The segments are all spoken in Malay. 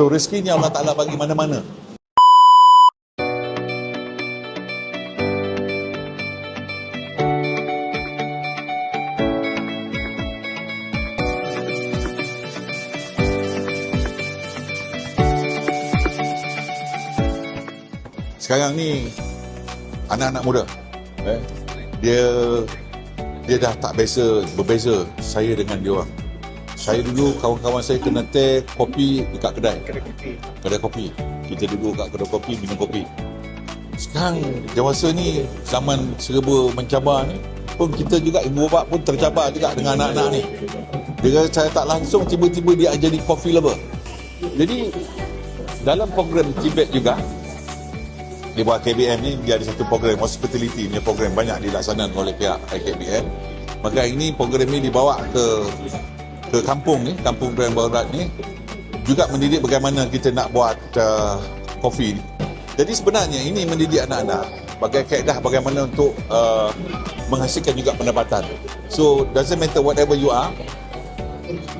So rezeki ni Allah Ta'ala bagi mana-mana. Sekarang ni anak-anak muda eh, dia dia dah tak biasa berbeza saya dengan dia orang. Saya dulu kawan-kawan saya kena teh kopi dekat kedai. Kedai kopi. Kedai kopi. Kita duduk kat kedai kopi minum kopi. Sekarang dewasa ni zaman serba mencabar ni pun kita juga ibu bapa pun tercabar juga dengan anak-anak ni. Dia saya tak langsung tiba-tiba dia jadi coffee lover. Jadi dalam program Tibet juga di bawah KBM ni dia ada satu program hospitality punya program banyak dilaksanakan oleh pihak KBM maka ini program ini dibawa ke ke kampung ni kampung Grand Barat ni juga mendidik bagaimana kita nak buat uh, kopi ni. Jadi sebenarnya ini mendidik anak-anak bagai kaedah bagaimana untuk uh, menghasilkan juga pendapatan. So doesn't matter whatever you are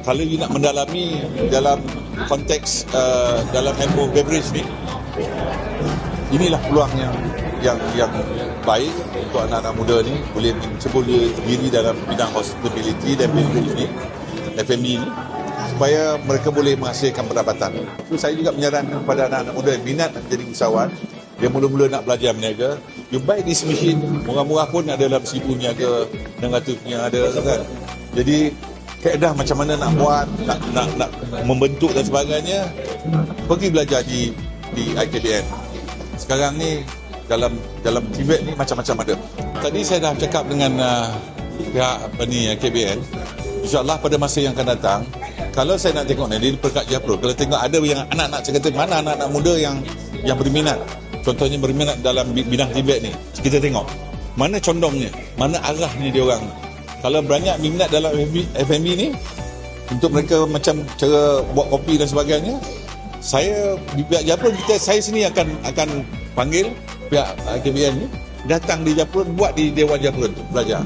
kalau you nak mendalami dalam konteks uh, dalam handphone beverage ni inilah peluang yang yang yang baik untuk anak-anak muda ni boleh mencebur diri dalam bidang hospitality dan beverage ni F&B ni supaya mereka boleh menghasilkan pendapatan. So, saya juga menyarankan kepada anak-anak muda yang minat jadi usahawan dia mula-mula nak belajar meniaga you buy this machine murah-murah pun ada dalam seribu niaga 600 punya ada kan jadi kaedah macam mana nak buat nak, nak, nak membentuk dan sebagainya pergi belajar di di IKBN sekarang ni dalam dalam Tibet ni macam-macam ada. Tadi saya dah cakap dengan uh, pihak apa ni KBN. InsyaAllah pada masa yang akan datang, kalau saya nak tengok di Perkat Japro, kalau tengok ada yang anak-anak, saya kata mana anak-anak muda yang yang berminat. Contohnya berminat dalam bidang Tibet ni. Kita tengok. Mana condongnya? Mana arahnya dia orang? Kalau banyak minat dalam FMB ni, untuk mereka macam cara buat kopi dan sebagainya, saya di pihak Japro kita saya sini akan akan panggil pihak KBN ni datang di Japro buat di Dewan Japro tu belajar